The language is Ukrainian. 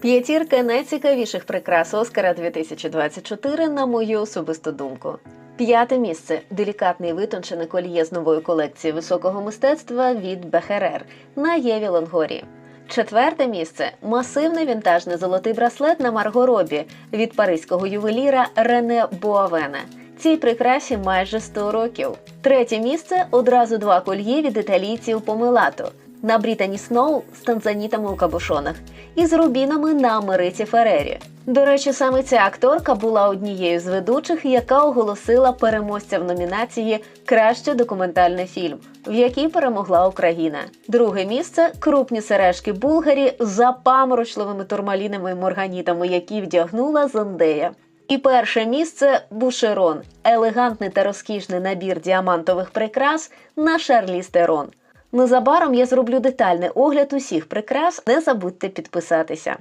П'ятірка найцікавіших прикрас Оскара 2024, на мою особисту думку. П'яте місце делікатне і витончене коліє з нової колекції високого мистецтва від Бехерер на Єві Лонгорі. Четверте місце масивний вінтажний золотий браслет на Марго Робі від паризького ювеліра Рене Буавена. Цій прикрасі майже 100 років. Третє місце одразу два кольє від італійців Помилато на Брітані Сноу з танзанітами у кабушонах і з рубінами на Америці Ферері. До речі, саме ця акторка була однією з ведучих, яка оголосила переможця в номінації Кращий документальний фільм, в якій перемогла Україна. Друге місце крупні сережки Булгарі з запаморочливими турмалінами морганітами, які вдягнула Зендея. І перше місце Бушерон елегантний та розкішний набір діамантових прикрас на Шарлі Стерон. Незабаром я зроблю детальний огляд усіх прикрас. Не забудьте підписатися.